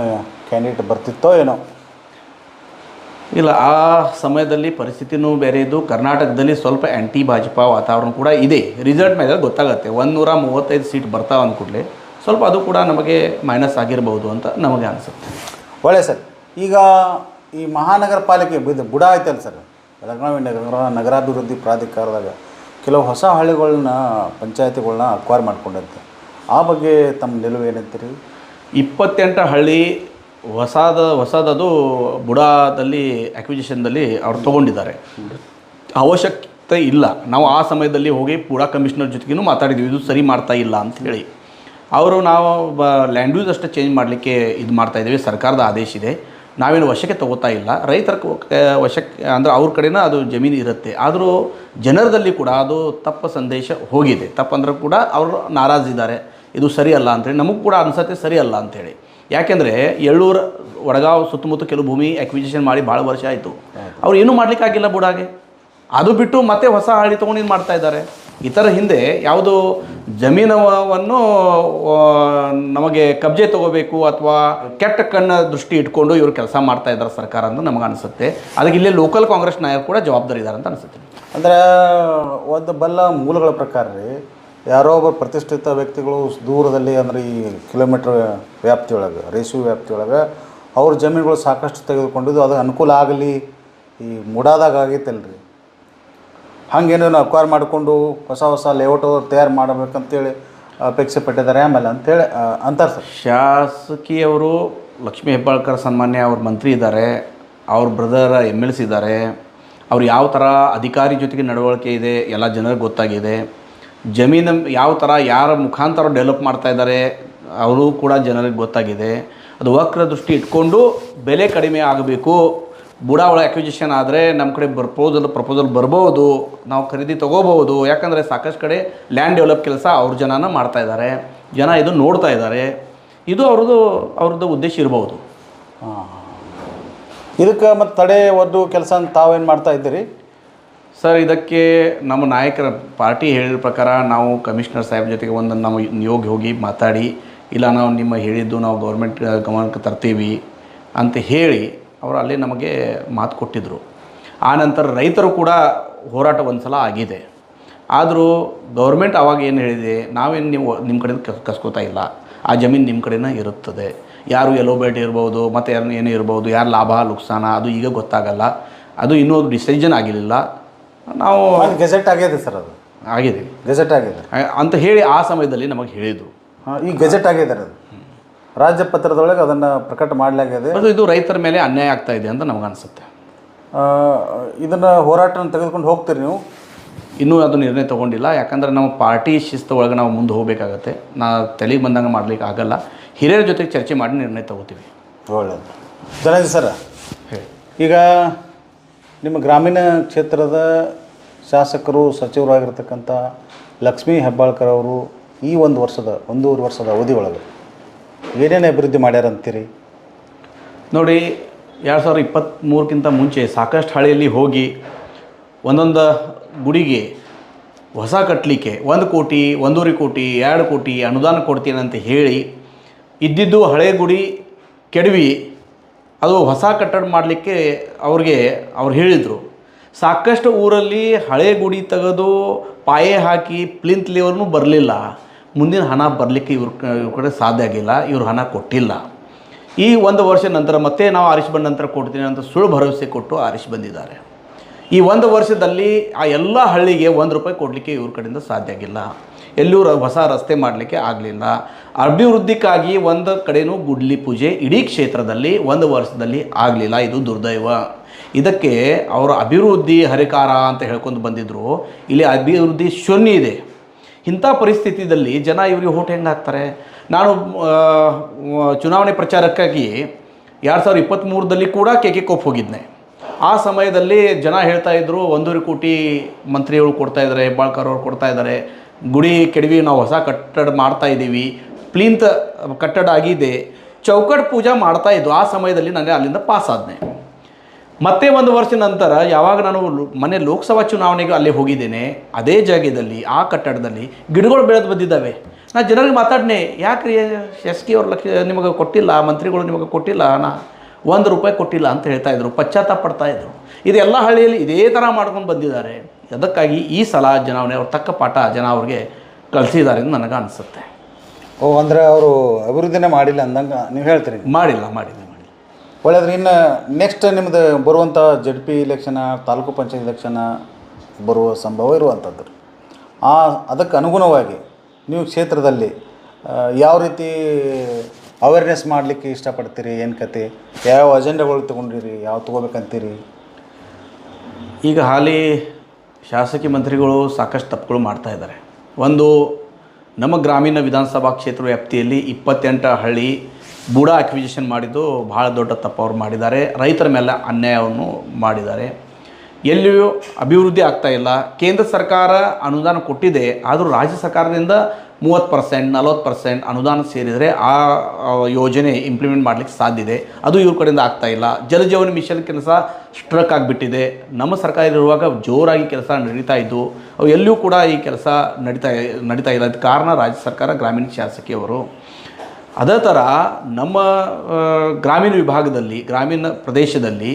ಕ್ಯಾಂಡಿಡೇಟ್ ಬರ್ತಿತ್ತೋ ಏನೋ? ಇಲ್ಲ ಆ ಸಮಯದಲ್ಲಿ ಪರಿಸ್ಥಿತಿನೂ ಬೇರೆ ಇದ್ದು ಕರ್ನಾಟಕದಲ್ಲಿ ಸ್ವಲ್ಪ ಆ್ಯಂಟಿ ಭಾಜಪಾ ವಾತಾವರಣ ಕೂಡ ಇದೆ. ರಿಸಲ್ಟ್ ಮೇಲೆ ಗೊತ್ತಾಗುತ್ತೆ. ಒಂದು ನೂರ ಮೂವತ್ತೈದು ಸೀಟ್ ಬರ್ತಾವೆ ಅಂದ್ಕೂಡಲೇ ಸ್ವಲ್ಪ ಅದು ಕೂಡ ನಮಗೆ ಮೈನಸ್ ಆಗಿರಬಹುದು ಅಂತ ನಮಗೆ ಅನಿಸುತ್ತೆ. ಒಳ್ಳೆ ಸರ್. ಈಗ ಈ ಮಹಾನಗರ ಪಾಲಿಕೆ ಬಿದ್ದು ಬುಡ ಆಯ್ತಲ್ಲ ಸರ್? ಬೆಳಗಾವಿ ನಗರ ನಗರಾಭಿವೃದ್ಧಿ ಪ್ರಾಧಿಕಾರದಾಗ ಕೆಲವು ಹೊಸ ಹಳ್ಳಿಗಳನ್ನ ಪಂಚಾಯತಿಗಳನ್ನ ಅಕ್ವೈರ್ ಮಾಡ್ಕೊಂಡಂತೆ. ಆ ಬಗ್ಗೆ ತಮ್ಮ ನಿಲುವು ಏನಂತೀರಿ? ಇಪ್ಪತ್ತೆಂಟು ಹಳ್ಳಿ ಹೊಸದ, ಹೊಸದದು ಬುಡಾದಲ್ಲಿ ಅಕ್ವಿಜಿಷನ್ದಲ್ಲಿ ಅವ್ರು ತೊಗೊಂಡಿದ್ದಾರೆ. ಅವಶ್ಯಕತೆ ಇಲ್ಲ. ನಾವು ಆ ಸಮಯದಲ್ಲಿ ಹೋಗಿ ಬುಡಾ ಕಮಿಷನರ್ ಜೊತೆಗೂ ಮಾತಾಡಿದ್ವಿ. ಇದು ಸರಿ ಮಾಡ್ತಾ ಇಲ್ಲ ಅಂತ ಹೇಳಿ ಅವರು ನಾವು ಲ್ಯಾಂಡ್ ಯೂಸ್ ಅಷ್ಟೇ ಚೇಂಜ್ ಮಾಡಲಿಕ್ಕೆ ಇದು ಮಾಡ್ತಾ ಇದ್ದೀವಿ. ಸರ್ಕಾರದ ಆದೇಶ ಇದೆ. ನಾವೇನು ವಶಕ್ಕೆ ತಗೋತಾ ಇಲ್ಲ. ರೈತರ ವಶಕ್ಕೆ ಅಂದರೆ ಅವ್ರ ಕಡೆನ ಅದು ಜಮೀನು ಇರುತ್ತೆ. ಆದರೂ ಜನರದಲ್ಲಿ ಕೂಡ ಅದು ತಪ್ಪ ಸಂದೇಶ ಹೋಗಿದೆ. ತಪ್ಪಂದ್ರೆ ಕೂಡ ಅವರು ನಾರಾಜಿದ್ದಾರೆ ಇದು ಸರಿಯಲ್ಲ ಅಂತೇಳಿ. ನಮಗೂ ಕೂಡ ಅನ್ಸತ್ತೆ ಸರಿಯಲ್ಲ ಅಂತೇಳಿ. ಯಾಕೆಂದರೆ ಎಳ್ಳೂರು ವಡಗಾವ್ ಸುತ್ತಮುತ್ತ ಕೆಲವು ಭೂಮಿ ಅಕ್ವಿಜಿಷನ್ ಮಾಡಿ ಭಾಳ ವರ್ಷ ಆಯಿತು. ಅವ್ರು ಏನೂ ಮಾಡಲಿಕ್ಕಾಗಿಲ್ಲ ಬುಡಾಗೆ. ಅದು ಬಿಟ್ಟು ಮತ್ತೆ ಹೊಸ ಹಳ್ಳಿ ತೊಗೊಂಡು ಏನು ಮಾಡ್ತಾ ಇದ್ದಾರೆ. ಇತರ ಹಿಂದೆ ಯಾವುದು ಜಮೀನವನ್ನು ನಮಗೆ ಕಬ್ಜೆ ತಗೋಬೇಕು ಅಥವಾ ಕೆಟ್ಟ ಕಣ್ಣ ದೃಷ್ಟಿ ಇಟ್ಕೊಂಡು ಇವರು ಕೆಲಸ ಮಾಡ್ತಾ ಇದ್ದಾರೆ ಸರ್ಕಾರ ಅಂತ ನಮಗೆ ಅನಿಸುತ್ತೆ. ಅದಕ್ಕೆ ಇಲ್ಲೇ ಲೋಕಲ್ ಕಾಂಗ್ರೆಸ್ ನಾಯಕರು ಕೂಡ ಜವಾಬ್ದಾರಿ ಇದ್ದಾರೆ ಅಂತ ಅನಿಸುತ್ತೆ. ಅಂದ್ರೆ ಒಂದು ಬಲ್ಲ ಮೂಲಗಳ ಪ್ರಕಾರ ರೀ ಯಾರೋ ಒಬ್ಬ ಪ್ರತಿಷ್ಠಿತ ವ್ಯಕ್ತಿಗಳು ದೂರದಲ್ಲಿ ಅಂದ್ರೆ ಈ ಕಿಲೋಮೀಟ್ರ್ ವ್ಯಾಪ್ತಿಯೊಳಗೆ ರೇಷು ವ್ಯಾಪ್ತಿಯೊಳಗೆ, ಅವ್ರ ಜಮೀನುಗಳು ಸಾಕಷ್ಟು ತೆಗೆದುಕೊಂಡಿದ್ದು ಅದು ಅನುಕೂಲ ಆಗಲಿ, ಈ ಮುಡಾದಾಗ ಆಗೈತಲ್ರಿ. ಹಂಗೇನೇನು ಅಕ್ವೈರ್ ಮಾಡಿಕೊಂಡು ಹೊಸ ಹೊಸ ಲೇಔಟ್ ತಯಾರು ಮಾಡಬೇಕಂತೇಳಿ ಅಪೇಕ್ಷೆ ಪಟ್ಟಿದ್ದಾರೆ ಆಮೇಲೆ ಅಂತೇಳಿ ಅಂತಾರೆ ಸರ್. ಶಾಸಕಿಯವರು ಲಕ್ಷ್ಮೀ ಹೆಬ್ಬಾಳ್ಕರ್ ಸನ್ಮಾನ್ಯ ಅವ್ರ ಮಂತ್ರಿ ಇದ್ದಾರೆ, ಅವ್ರ ಬ್ರದರ್ ಎಂ ಎಲ್ ಸಿ ಇದ್ದಾರೆ, ಅವ್ರು ಯಾವ ಥರ ಅಧಿಕಾರಿ ಜೊತೆಗೆ ನಡವಳಿಕೆ ಇದೆ, ಎಲ್ಲ ಜನರಿಗೆ ಗೊತ್ತಾಗಿದೆ. ಜಮೀನು ಯಾವ ಥರ ಯಾರ ಮುಖಾಂತರ ಡೆವಲಪ್ ಮಾಡ್ತಾ ಇದ್ದಾರೆ, ಅವರು ಕೂಡ ಜನರಿಗೆ ಗೊತ್ತಾಗಿದೆ. ಅದು ವಕ್ರ ದೃಷ್ಟಿ ಇಟ್ಕೊಂಡು ಬೆಲೆ ಕಡಿಮೆ ಆಗಬೇಕು. ಬುಡಾವಳ ಅಕ್ವಿಜಿಷನ್ ಆದರೆ ನಮ್ಮ ಕಡೆ ಪ್ರಪೋಸಲ್ ಪ್ರಪೋಸಲ್ ಬರ್ಬೋದು. ನಾವು ಖರೀದಿ ತೊಗೋಬೋದು. ಯಾಕಂದರೆ ಸಾಕಷ್ಟು ಕಡೆ ಲ್ಯಾಂಡ್ ಡೆವಲಪ್ ಕೆಲಸ ಅವ್ರ ಜನನ ಮಾಡ್ತಾ ಇದ್ದಾರೆ ಜನ ಇದು ನೋಡ್ತಾ ಇದ್ದಾರೆ ಇದು ಅವ್ರದ್ದು ಅವ್ರದ್ದು ಉದ್ದೇಶ ಇರ್ಬೋದು. ಇದಕ್ಕೆ ಮತ್ತು ತಡೆ ಒದ್ದು ಕೆಲಸ ತಾವೇನು ಮಾಡ್ತಾ ಇದ್ದೀರಿ? ಸರ್, ಇದಕ್ಕೆ ನಮ್ಮ ನಾಯಕರ ಪಾರ್ಟಿ ಹೇಳಿದ ಪ್ರಕಾರ ನಾವು ಕಮಿಷನರ್ ಸಾಹೇಬ್ ಜೊತೆಗೆ ಒಂದು ನಮ್ಮ ನಿಯೋಗ ಹೋಗಿ ಮಾತಾಡಿ, ಇಲ್ಲ ನಾವು ನಿಮ್ಮ ಹೇಳಿದ್ದು ನಾವು ಗೌರ್ಮೆಂಟ್ ಗಮನಕ್ಕೆ ತರ್ತೀವಿ ಅಂತ ಹೇಳಿ ಅವರು ಅಲ್ಲಿ ನಮಗೆ ಮಾತು ಕೊಟ್ಟಿದ್ದರು ಆ ನಂತರ ರೈತರು ಕೂಡ ಹೋರಾಟ ಒಂದು ಸಲ ಆಗಿದೆ. ಆದರೂ ಗೌರ್ಮೆಂಟ್ ಆವಾಗ ಏನು ಹೇಳಿದೆ, ನಾವೇನು ನೀವು ನಿಮ್ಮ ಕಡೆಯಿಂದ ಕಸ್, ಕಸ್ಕೋತಾ ಇಲ್ಲ. ಆ ಜಮೀನು ನಿಮ್ಮ ಕಡೆನೇ ಇರುತ್ತದೆ. ಯಾರು ಎಲ್ಲೋ ಬೇಟೆ ಇರ್ಬೋದು, ಮತ್ತು ಯಾರು ಏನೇ ಇರ್ಬೋದು, ಯಾರು ಲಾಭ, ನುಕ್ಸಾನ, ಅದು ಈಗ ಗೊತ್ತಾಗಲ್ಲ. ಅದು ಇನ್ನೂ ಡಿಸಿಷನ್ ಆಗಿರಲಿಲ್ಲ. ನಾವು ಗೆಜೆಟ್ ಆಗಿದೆ ಸರ್ ಅದು. ಆಗಿದೆ. ಗೆಜೆಟ್ ಆಗಿದೆ. ಅಂತ ಹೇಳಿ ಆ ಸಮಯದಲ್ಲಿ ನಮಗೆ ಹೇಳಿದರು ಹಾಂ ಈ ಗೆಜೆಟ್ ಆಗಿದೆ ಅದು. ರಾಜ್ಯ ಪತ್ರದೊಳಗೆ ಅದನ್ನು ಪ್ರಕಟ ಮಾಡಲಾಗಿದೆ. ಅದು ಇದು ರೈತರ ಮೇಲೆ ಅನ್ಯಾಯ ಆಗ್ತಾ ಇದೆ ಅಂತ ನಮಗೆ ಅನಿಸುತ್ತೆ. ಇದನ್ನು ಹೋರಾಟನ ತೆಗೆದುಕೊಂಡು ಹೋಗ್ತೀರಿ ನೀವು? ಇನ್ನೂ ಅದು ನಿರ್ಣಯ ತೊಗೊಂಡಿಲ್ಲ. ಯಾಕಂದರೆ ನಾವು ಪಾರ್ಟಿ ಶಿಸ್ತು ಒಳಗೆ ನಾವು ಮುಂದೆ ಹೋಗಬೇಕಾಗತ್ತೆ. ನಾ ತಲೆಗೆ ಬಂದಂಗೆ ಮಾಡ್ಲಿಕ್ಕೆ ಆಗಲ್ಲ. ಹಿರಿಯರ ಜೊತೆಗೆ ಚರ್ಚೆ ಮಾಡಿ ನಿರ್ಣಯ ತಗೋತೀವಿ. ಒಳ್ಳೆಯದು ಧನಂಜಯ ಸರ್ ಹೇಳಿ. ಈಗ ನಿಮ್ಮ ಗ್ರಾಮೀಣ ಕ್ಷೇತ್ರದ ಶಾಸಕರು, ಸಚಿವರಾಗಿರ್ತಕ್ಕಂಥ ಲಕ್ಷ್ಮೀ ಹೆಬ್ಬಾಳ್ಕರ್ ಅವರು ಈ ಒಂದು ವರ್ಷದ, ಒಂದೂವರೆ ವರ್ಷದ ಅವಧಿ ಒಳಗೆ ಏನೇನು ಅಭಿವೃದ್ಧಿ ಮಾಡ್ಯಾರಂತೀರಿ? ನೋಡಿ, ಎರಡು ಸಾವಿರದ ಇಪ್ಪತ್ತ್ಮೂರಕ್ಕಿಂತ ಮುಂಚೆ ಸಾಕಷ್ಟು ಹಳ್ಳಿಯಲ್ಲಿ ಹೋಗಿ ಒಂದೊಂದು ಗುಡಿಗೆ ಹೊಸ ಕಟ್ಟಲಿಕ್ಕೆ ಒಂದು ಕೋಟಿ, ಒಂದೂವರೆ ಕೋಟಿ, ಎರಡು ಕೋಟಿ ಅನುದಾನ ಕೊಡ್ತೀನಿ ಅಂತ ಹೇಳಿ ಇದ್ದಿದ್ದು ಹಳೆ ಗುಡಿ, ಕೆಡವಿ ಅದು ಹೊಸ ಕಟ್ಟಡ ಮಾಡಲಿಕ್ಕೆ ಅವ್ರಿಗೆ ಅವ್ರು ಹೇಳಿದರು. ಸಾಕಷ್ಟು ಊರಲ್ಲಿ ಹಳೆ ಗುಡಿ ತೆಗೆದು ಪಾಯೆ ಹಾಕಿ ಪ್ಲಿಂತ್ ಲೇವರ್ನೂ ಬರಲಿಲ್ಲ. ಮುಂದಿನ ಹಣ ಬರಲಿಕ್ಕೆ ಇವ್ರ ಇವ್ರ ಕಡೆ ಸಾಧ್ಯ ಆಗಿಲ್ಲ, ಇವ್ರು ಹಣ ಕೊಟ್ಟಿಲ್ಲ. ಈ ಒಂದು ವರ್ಷ ನಂತರ ಮತ್ತೆ ನಾವು ಆರಿಸಿ ಬಂದ ನಂತರ ಕೊಡ್ತೀನಿ ಅಂತ ಸುಳ್ಳು ಭರವಸೆ ಕೊಟ್ಟು ಆರಿಸಿ ಬಂದಿದ್ದಾರೆ. ಈ ಒಂದು ವರ್ಷದಲ್ಲಿ ಆ ಎಲ್ಲ ಹಳ್ಳಿಗೆ ಒಂದು ರೂಪಾಯಿ ಕೊಡಲಿಕ್ಕೆ ಇವ್ರ ಕಡೆಯಿಂದ ಸಾಧ್ಯ ಆಗಿಲ್ಲ. ಎಲ್ಲೂ ಹೊಸ ರಸ್ತೆ ಮಾಡಲಿಕ್ಕೆ ಆಗಲಿಲ್ಲ. ಅಭಿವೃದ್ಧಿಗಾಗಿ ಒಂದು ಕಡೆನೂ ಗುಡ್ಲಿ ಪೂಜೆ ಇಡೀ ಕ್ಷೇತ್ರದಲ್ಲಿ ಒಂದು ವರ್ಷದಲ್ಲಿ ಆಗಲಿಲ್ಲ. ಇದು ದುರ್ದೈವ. ಇದಕ್ಕೆ ಅವರ ಅಭಿವೃದ್ಧಿ ಹರಿಕಾರ ಅಂತ ಹೇಳ್ಕೊಂಡು ಬಂದಿದ್ದರು ಇಲ್ಲಿ ಅಭಿವೃದ್ಧಿ ಶೂನ್ಯ ಇದೆ. ಇಂಥ ಪರಿಸ್ಥಿತಿಯಲ್ಲಿ ಜನ ಇವರಿಗೆ ಓಟ್ ಹೆಂಗೆ ಹಾಕ್ತಾರೆ? ನಾನು ಚುನಾವಣೆ ಪ್ರಚಾರಕ್ಕಾಗಿ ಎರಡು ಸಾವಿರದ ಇಪ್ಪತ್ತ್ಮೂರದಲ್ಲಿ ಕೂಡ ಕೆ ಕೆ ಕೋಪ್ ಹೋಗಿದ್ದೆ ಆ ಸಮಯದಲ್ಲಿ ಜನ ಹೇಳ್ತಾ ಇದ್ರು, ಒಂದೂವರೆ ಕೋಟಿ ಮಂತ್ರಿಗಳು ಕೊಡ್ತಾ ಇದ್ದಾರೆ ಹೆಬ್ಬಾಳ್ಕರ್ ಅವ್ರು ಕೊಡ್ತಾ ಇದ್ದಾರೆ ಗುಡಿ ಕೆಡವಿ ನಾವು ಹೊಸ ಕಟ್ಟಡ ಮಾಡ್ತಾ ಇದ್ದೀವಿ. ಪ್ಲೀಂತ್ ಕಟ್ಟಡ ಆಗಿದೆ. ಚೌಕಟ್ ಪೂಜಾ ಮಾಡ್ತಾ ಇದ್ದು ಆ ಸಮಯದಲ್ಲಿ ನನಗೆ ಅಲ್ಲಿಂದ ಪಾಸ್ ಆದ್ನೆ. ಮತ್ತೆ ಒಂದು ವರ್ಷ ನಂತರ ಯಾವಾಗ ನಾನು ಮನೆ ಲೋಕಸಭಾ ಚುನಾವಣೆಗೆ ಅಲ್ಲಿ ಹೋಗಿದ್ದೇನೆ. ಅದೇ ಜಾಗದಲ್ಲಿ, ಆ ಕಟ್ಟಡದಲ್ಲಿ ಗಿಡಗಳು ಬೆಳೆದು ಬಂದಿದ್ದಾವೆ. ನಾನು ಜನರಿಗೆ ಮಾತಾಡ್ನೆ, ಯಾಕ್ರಿ ಎಸ್ ಕೆ ಅವ್ರ ಲಕ್ಷ, ನಿಮಗೆ ಕೊಟ್ಟಿಲ್ಲ, ಮಂತ್ರಿಗಳು ನಿಮಗೆ ಕೊಟ್ಟಿಲ್ಲ ಹಣ ಒಂದು ರೂಪಾಯಿ ಕೊಟ್ಟಿಲ್ಲ ಅಂತ ಹೇಳ್ತಾ ಇದ್ರು. ಪಶ್ಚಾತ್ತಾಪ ಪಡ್ತಾ ಇದ್ರು. ಇದೆಲ್ಲ ಹಳ್ಳಿಯಲ್ಲಿ ಇದೇ ಥರ ಮಾಡ್ಕೊಂಡು ಬಂದಿದ್ದಾರೆ. ಅದಕ್ಕಾಗಿ ಈ ಸಲ ಜನ ಅವ್ರು ತಕ್ಕ ಪಾಠ ಜನ ಅವ್ರಿಗೆ ಕಲಿಸಿದ್ದಾರೆ ಅಂತ ನನಗೆ ಅನಿಸುತ್ತೆ. ಓ ಅಂದರೆ ಅವರು ಅಭಿವೃದ್ಧಿನೇ ಮಾಡಿಲ್ಲ ಅಂದಂಗೆ ನೀವು ಹೇಳ್ತೀರಿ? ಮಾಡಿಲ್ಲ ಮಾಡಿಲ್ಲ ಮಾಡಿಲ್ಲ. ಒಳ್ಳೆಯದ್ರೆ ಇನ್ನು ನೆಕ್ಸ್ಟ್ ನಿಮ್ಮದು ಬರುವಂಥ Z P election taluk panchayat election ಬರುವ ಸಂಭವ ಇರುವಂಥದ್ದು ಆ ಅದಕ್ಕೆ ಅನುಗುಣವಾಗಿ ನೀವು ಕ್ಷೇತ್ರದಲ್ಲಿ ಯಾವ ರೀತಿ ಅವೇರ್ನೆಸ್ ಮಾಡಲಿಕ್ಕೆ ಇಷ್ಟಪಡ್ತೀರಿ ಏನು ಕತೆ ಯಾವ ಅಜೆಂಡಾಗಳು ತೊಗೊಂಡಿರಿ ಯಾವ ತೊಗೋಬೇಕಂತೀರಿ? ಈಗ ಹಾಲಿ ಶಾಸಕಿ ಮಂತ್ರಿಗಳು ಸಾಕಷ್ಟು ತಪ್ಪುಗಳು ಮಾಡ್ತಾ ಇದ್ದಾರೆ. ಒಂದು, ನಮ್ಮ ಗ್ರಾಮೀಣ ವಿಧಾನಸಭಾ ಕ್ಷೇತ್ರ ವ್ಯಾಪ್ತಿಯಲ್ಲಿ ಇಪ್ಪತ್ತೆಂಟು ಹಳ್ಳಿ ಬೂಡ ಅಕ್ವಿಜಿಷನ್ ಮಾಡಿದ್ದು ಭಾಳ ದೊಡ್ಡ ತಪ್ಪು ಅವ್ರು ಮಾಡಿದ್ದಾರೆ. ರೈತರ ಮೇಲೆ ಅನ್ಯಾಯವನ್ನು ಮಾಡಿದ್ದಾರೆ. ಎಲ್ಲಿಯೂ ಅಭಿವೃದ್ಧಿ ಆಗ್ತಾ ಇಲ್ಲ. ಕೇಂದ್ರ ಸರ್ಕಾರ ಅನುದಾನ ಕೊಟ್ಟಿದೆ, ಆದರೂ ರಾಜ್ಯ ಸರ್ಕಾರದಿಂದ ಮೂವತ್ತು ಪರ್ಸೆಂಟ್ ನಲ್ವತ್ತು ಪರ್ಸೆಂಟ್ ಅನುದಾನ ಸೇರಿದರೆ ಆ ಯೋಜನೆ ಇಂಪ್ಲಿಮೆಂಟ್ ಮಾಡಲಿಕ್ಕೆ ಸಾಧ್ಯ ಇದೆ. ಅದು ಇವ್ರ ಕಡೆಯಿಂದ ಆಗ್ತಾ ಇಲ್ಲ. ಜಲಜೀವನ ಮಿಷನ್ ಕೆಲಸ ಸ್ಟ್ರಕ್ ಆಗಿಬಿಟ್ಟಿದೆ. ನಮ್ಮ ಸರ್ಕಾರ ಇರುವಾಗ ಜೋರಾಗಿ ಕೆಲಸ ನಡೀತಾ ಇದ್ದು, ಅವು ಎಲ್ಲಿಯೂ ಕೂಡ ಈ ಕೆಲಸ ನಡೀತಾ ನಡೀತಾ ಇಲ್ಲ. ಅದಕ್ಕೆ ಕಾರಣ ರಾಜ್ಯ ಸರ್ಕಾರ ಗ್ರಾಮೀಣ ಶಾಸಕಿಯವರು. ಅದೇ ಥರ ನಮ್ಮ ಗ್ರಾಮೀಣ ವಿಭಾಗದಲ್ಲಿ, ಗ್ರಾಮೀಣ ಪ್ರದೇಶದಲ್ಲಿ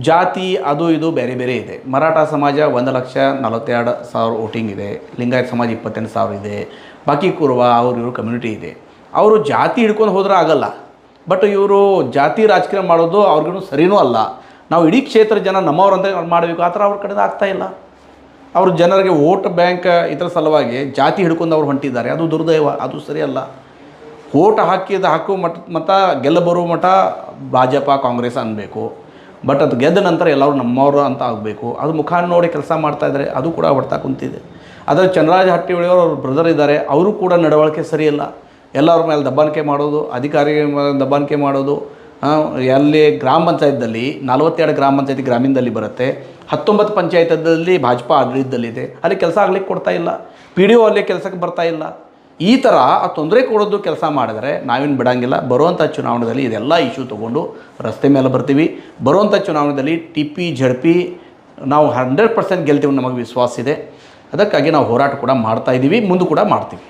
ಜಾತಿ ಅದು ಇದು ಬೇರೆ ಬೇರೆ ಇದೆ. ಮರಾಠ ಸಮಾಜ ಒಂದು ಲಕ್ಷ ನಲವತ್ತೆರಡು ಸಾವಿರ ವೋಟಿಂಗ್ ಇದೆ. ಲಿಂಗಾಯತ ಸಮಾಜ ಇಪ್ಪತ್ತೆಂಟು ಸಾವಿರ ಇದೆ. ಬಾಕಿ ಕುರುವ ಅವ್ರ ಇವರು ಕಮ್ಯುನಿಟಿ ಇದೆ. ಅವರು ಜಾತಿ ಹಿಡ್ಕೊಂಡು ಹೋದ್ರೆ ಆಗಲ್ಲ. ಬಟ್ ಇವರು ಜಾತಿ ರಾಜಕೀಯ ಮಾಡೋದು ಅವ್ರಿಗೂ ಸರಿನೂ ಅಲ್ಲ. ನಾವು ಇಡೀ ಕ್ಷೇತ್ರ ಜನ ನಮ್ಮವ್ರಂತ ಮಾಡಬೇಕು. ಆ ಥರ ಅವ್ರ ಆಗ್ತಾ ಇಲ್ಲ. ಅವರು ಜನರಿಗೆ ವೋಟ್ ಬ್ಯಾಂಕ್ ಇದರ ಸಲುವಾಗಿ ಜಾತಿ ಹಿಡ್ಕೊಂಡು ಅವ್ರು ಹೊಂಟಿದ್ದಾರೆ. ಅದು ದುರ್ದೈವ. ಅದು ಸರಿಯಲ್ಲ. ವೋಟ್ ಹಾಕಿದ ಹಾಕುವ ಮಟ್ಟ ಮತ ಗೆಲ್ಲಬರುವ ಮಠ ಭಾಜಪ, ಕಾಂಗ್ರೆಸ್ ಅನ್ನಬೇಕು. ಬಟ್ ಅದು ಗೆದ್ದ ನಂತರ ಎಲ್ಲರೂ ನಮ್ಮವರು ಅಂತ ಆಗಬೇಕು. ಅದು ಮುಖ ನೋಡಿ ಕೆಲಸ ಮಾಡ್ತಾ ಇದ್ದಾರೆ ಅದು ಕೂಡ ಹೊಡ್ತಾ ಕುಂತಿದೆ. ಅದರ ಚಂದ್ರರಾಜ ಹಟ್ಟಿ ಒಳಗೆ ಅವ್ರ ಬ್ರದರ್ ಇದ್ದಾರೆ, ಅವರು ಕೂಡ ನಡವಳಿಕೆ ಸರಿಯಿಲ್ಲ. ಎಲ್ಲರ ಮೇಲೆ ದಬ್ಬಾಣಿಕೆ ಮಾಡೋದು, ಅಧಿಕಾರಿಗಳ ಮೇಲೆ ದಬ್ಬಾಣಿಕೆ ಮಾಡೋದು ಅಲ್ಲಿ ಗ್ರಾಮ ಪಂಚಾಯತ್ದಲ್ಲಿ, ನಲವತ್ತೆರಡು ಗ್ರಾಮ ಪಂಚಾಯತಿ ಗ್ರಾಮೀಣದಲ್ಲಿ ಬರುತ್ತೆ. ಹತ್ತೊಂಬತ್ತು ಪಂಚಾಯತದಲ್ಲಿ ಭಾಜಪಾ ಆಡಳಿತದಲ್ಲಿದೆ ಅಲ್ಲಿ ಕೆಲಸ ಆಗ್ಲಿಕ್ಕೆ ಕೊಡ್ತಾ ಇಲ್ಲ. ಪಿ ಡಿ ಒ ಅಲ್ಲಿ ಕೆಲಸಕ್ಕೆ ಬರ್ತಾ ಇಲ್ಲ. ಈ ಥರ ಆ ತೊಂದರೆ ಕೊಡೋದು ಕೆಲಸ ಮಾಡಿದರೆ ನಾವೇನು ಬಿಡಂಗಿಲ್ಲ. ಬರುವಂಥ ಚುನಾವಣೆಯಲ್ಲಿ ಇದೆಲ್ಲ ಇಶ್ಯೂ ತೊಗೊಂಡು ರಸ್ತೆ ಮೇಲೆ ಬರ್ತೀವಿ. ಬರುವಂಥ ಚುನಾವಣೆಯಲ್ಲಿ ಟಿ ಪಿ ಝಡ್ಪಿ ನಾವು ಹಂಡ್ರೆಡ್ ಪರ್ಸೆಂಟ್ ಗೆಲ್ತೀವಿ ನಮಗೆ ವಿಶ್ವಾಸ ಇದೆ. ಅದಕ್ಕಾಗಿ ನಾವು ಹೋರಾಟ ಕೂಡ ಮಾಡ್ತಾ ಇದ್ದೀವಿ ಮುಂದೆ ಕೂಡ ಮಾಡ್ತೀವಿ.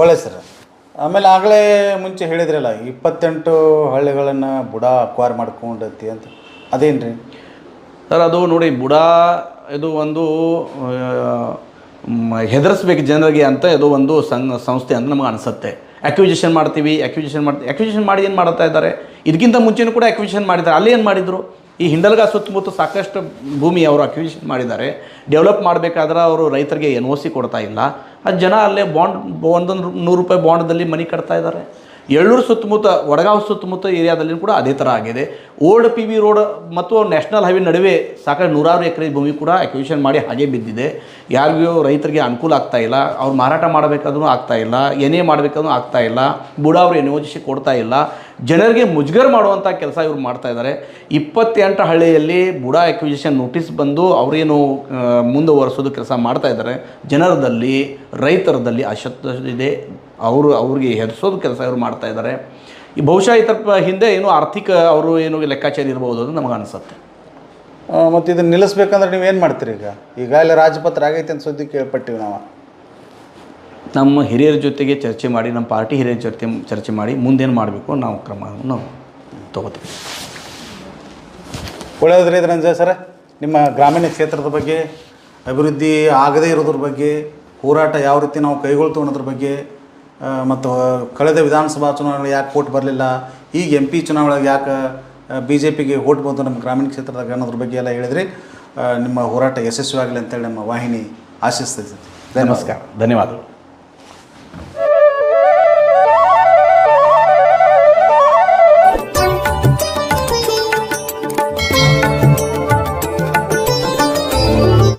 ಒಳ್ಳೆ ಸರ್. ಆಮೇಲೆ ಆಗಲೇ ಮುಂಚೆ ಹೇಳಿದ್ರಲ್ಲ ಇಪ್ಪತ್ತೆಂಟು ಹಳ್ಳಿಗಳನ್ನು ಬುಡ ಅಕ್ವೈರ್ ಮಾಡ್ಕೊಂಡೈತಿ ಅಂತ. ಅದೇನು ರೀ ಸರ್ ಅದು ನೋಡಿ ಬುಡ ಇದು ಒಂದು ಹೆದರಿಸ್ಬೇಕು ಜನರಿಗೆ ಅಂತ ಇದು ಒಂದು ಸಂಘ, ಸಂಸ್ಥೆ ಅಂತ ನಮಗೆ ಅನಿಸುತ್ತೆ. ಅಕ್ವಿಜಿಷನ್ ಮಾಡ್ತೀವಿ ಅಕ್ವಿಜಿಷನ್ ಮಾಡ್ತೀವಿ. ಅಕ್ವಿಜಿಷನ್ ಮಾಡಿ ಏನು ಮಾಡ್ತಾ ಇದ್ದಾರೆ? ಇದಕ್ಕಿಂತ ಮುಂಚೆನೂ ಕೂಡ ಅಕ್ವಿಜಿಷನ್ ಮಾಡಿದ್ದಾರೆ. ಅಲ್ಲಿ ಏನು ಮಾಡಿದರು? ಈ ಹಿಂಡಲ್ಗ ಸುತ್ತಮುತ್ತ ಸಾಕಷ್ಟು ಭೂಮಿ ಅವರು ಅಕ್ವಿಜಿಷನ್ ಮಾಡಿದ್ದಾರೆ. ಡೆವಲಪ್ ಮಾಡಬೇಕಾದ್ರೆ ಅವರು ರೈತರಿಗೆ ಎನ್ ಓ ಸಿ ಕೊಡ್ತಾ ಇಲ್ಲ. ಅದು ಜನ ಅಲ್ಲೇ ಬಾಂಡ್ ಒಂದೊಂದು ನೂರು ರೂಪಾಯಿ ಬಾಂಡ್ದಲ್ಲಿ ಮನಿ ಕಟ್ತಾ ಇದ್ದಾರೆ. ಎಳ್ಳೂರು ಸುತ್ತಮುತ್ತ, ವಡಗಾವ್ ಸುತ್ತಮುತ್ತ ಏರಿಯಾದಲ್ಲಿ ಕೂಡ ಅದೇ ಥರ ಆಗಿದೆ. ಓಲ್ಡ್ ಪಿ ವಿ ರೋಡ್ ಮತ್ತು ನ್ಯಾಷನಲ್ ಹೈವೇ ನಡುವೆ ಸಾಕಷ್ಟು ನೂರಾರು ಎಕರೆ ಭೂಮಿ ಕೂಡ ಅಕ್ವಿಷನ್ ಮಾಡಿ ಹಾಗೆ ಬಿದ್ದಿದೆ. ಯಾರಿಗೂ ರೈತರಿಗೆ ಅನುಕೂಲ ಆಗ್ತಾಯಿಲ್ಲ ಅವ್ರು ಮಾರಾಟ ಮಾಡಬೇಕಾದ್ರೂ ಆಗ್ತಾ ಇಲ್ಲ. ಏನೇ ಮಾಡಬೇಕಾದ್ರೂ ಆಗ್ತಾ ಇಲ್ಲ. ಬುಡ ಅವರು ಯೋಜಿಸಿ ಕೊಡ್ತಾ ಇಲ್ಲ. ಜನರಿಗೆ ಮುಜುಗರ ಮಾಡುವಂಥ ಕೆಲಸ ಇವ್ರು ಮಾಡ್ತಾ ಇದ್ದಾರೆ. ಇಪ್ಪತ್ತೆಂಟು ಹಳ್ಳಿಯಲ್ಲಿ ಬುಡ ಅಕ್ವಿಜಿಷನ್ ನೋಟಿಸ್ ಬಂದು ಅವರೇನು ಮುಂದುವರೆಸೋದು ಕೆಲಸ ಮಾಡ್ತಾ ಇದ್ದಾರೆ. ಜನರದಲ್ಲಿ, ರೈತರದಲ್ಲಿ ಅಶಕ್ತ ಇದೆ. ಅವರು, ಅವ್ರಿಗೆ ಹೆದರ್ಸೋದು ಕೆಲಸ ಇವರು ಮಾಡ್ತಾ ಇದ್ದಾರೆ. ಈ ಬಹುಶಃ ಇತರ ಪ- ಹಿಂದೆ ಏನು ಆರ್ಥಿಕ ಅವರು ಏನು ಲೆಕ್ಕಾಚಾರ ಇರ್ಬೋದು ಅಂತ ನಮಗೆ ಅನಿಸುತ್ತೆ. ಮತ್ತು ಇದನ್ನು ನಿಲ್ಲಿಸ್ಬೇಕಂದ್ರೆ ನೀವು ಏನು ಮಾಡ್ತೀರಿ ಈಗ? ಈಗಾಗಲೇ ರಾಜಪತ್ರ ಆಗೈತೆ ಅಂತ ಸುದ್ದಿ ಕೇಳ್ಪಟ್ಟಿವಿ ನಾವು. ನಮ್ಮ ಹಿರಿಯರ ಜೊತೆಗೆ ಚರ್ಚೆ ಮಾಡಿ ನಮ್ಮ ಪಾರ್ಟಿ ಹಿರಿಯರ ಜೊತೆ ಚರ್ಚೆ ಮಾಡಿ ಮುಂದೇನು ಮಾಡಬೇಕು ನಾವು ಕ್ರಮವನ್ನು ನಾವು ತಗೋತೀವಿ ಒಳ್ಳೆಯದ್ರಿ ಧನಂಜಯ ಸರ್ ನಿಮ್ಮ ಗ್ರಾಮೀಣ ಕ್ಷೇತ್ರದ ಬಗ್ಗೆ ಅಭಿವೃದ್ಧಿ ಆಗದೇ ಇರೋದ್ರ ಬಗ್ಗೆ ಹೋರಾಟ ಯಾವ ರೀತಿ ನಾವು ಕೈಗೊಳ್ತು ಅನ್ನೋದ್ರ ಬಗ್ಗೆ ಮತ್ತು ಕಳೆದ ವಿಧಾನಸಭಾ ಚುನಾವಣೆಗೆ ಯಾಕೆ ಓಟ್ ಬರಲಿಲ್ಲ? ಈಗ ಎಂ ಪಿ ಚುನಾವಣೆಗೆ ಯಾಕೆ ಬಿ ಜೆ ಪಿಗೆ ಓಟ್ ಬಂತು ನಮ್ಮ ಗ್ರಾಮೀಣ ಕ್ಷೇತ್ರದಾಗ ಅನ್ನೋದ್ರ ಬಗ್ಗೆ ಎಲ್ಲ ಹೇಳಿದ್ರಿ. ನಿಮ್ಮ ಹೋರಾಟ ಯಶಸ್ವಿಯಾಗಲಿ ಅಂತೇಳಿ ನಮ್ಮ ವಾಹಿನಿ ಆಶಿಸ್ತೈತಿ ನಮಸ್ಕಾರ. ಧನ್ಯವಾದಗಳು.